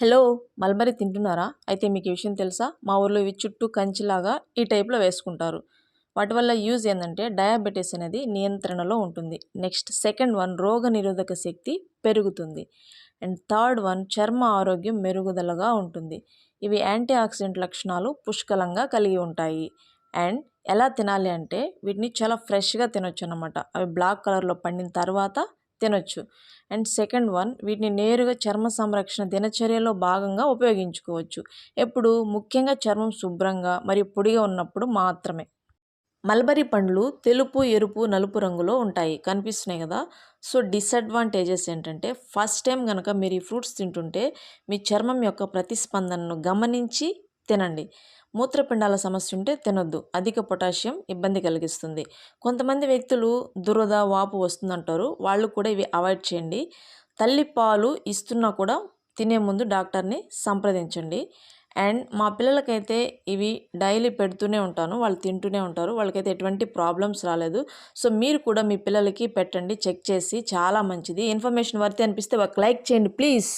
Hello mulberry తింటున్నారా? అయితే మీకు ఈ విషయం తెలుసా? మా ఊర్లో ఇవి చుట్టూ కంచిలాగా ఈ టైప్లో వేసుకుంటారు. వాటి వల్ల యూజ్ ఏంటంటే డయాబెటీస్ అనేది నియంత్రణలో ఉంటుంది. నెక్స్ట్ సెకండ్ వన్ రోగ నిరోధక శక్తి పెరుగుతుంది. అండ్ థర్డ్ వన్ చర్మ ఆరోగ్యం మెరుగుదలగా ఉంటుంది. ఇవి యాంటీ ఆక్సిడెంట్ లక్షణాలు పుష్కలంగా కలిగి ఉంటాయి. అండ్ ఎలా తినాలి అంటే వీటిని చాలా ఫ్రెష్గా తినొచ్చు అనమాట అవి బ్లాక్ కలర్లో పండిన తర్వాత తినొచ్చు. అండ్ సెకండ్ వన్ వీటిని నేరుగా చర్మ సంరక్షణ దినచర్యలో భాగంగా ఉపయోగించుకోవచ్చు. ఎప్పుడు? ముఖ్యంగా చర్మం శుభ్రంగా మరియు పొడిగా ఉన్నప్పుడు మాత్రమే. మల్బరీ పండ్లు తెలుపు ఎరుపు నలుపు రంగులో ఉంటాయి. కనిపిస్తున్నాయి కదా? సో డిసడ్వాంటేజెస్ ఏంటంటే ఫస్ట్ టైం కనుక మీరు ఈ ఫ్రూట్స్ తింటుంటే మీ చర్మం యొక్క ప్రతిస్పందనను గమనించి తినండి. మూత్రపిండాల సమస్య ఉంటే తినొద్దు. అధిక పొటాషియం ఇబ్బంది కలిగిస్తుంది. కొంతమంది వ్యక్తులు దురద వాపు వస్తుందంటారు. వాళ్ళు కూడా ఇవి అవాయిడ్ చేయండి. తల్లి పాలు ఇస్తున్నా కూడా తినే ముందు డాక్టర్ని సంప్రదించండి. అండ్ మా పిల్లలకైతే ఇవి డైలీ పెడుతూనే ఉంటాను. వాళ్ళు తింటూనే ఉంటారు. వాళ్ళకైతే ఎటువంటి ప్రాబ్లమ్స్ రాలేదు. సో మీరు కూడా మీ పిల్లలకి పెట్టండి. చెక్ చేసి చాలా మంచిది. ఇన్ఫర్మేషన్ వర్తి అనిపిస్తే ఒక లైక్ చేయండి ప్లీజ్.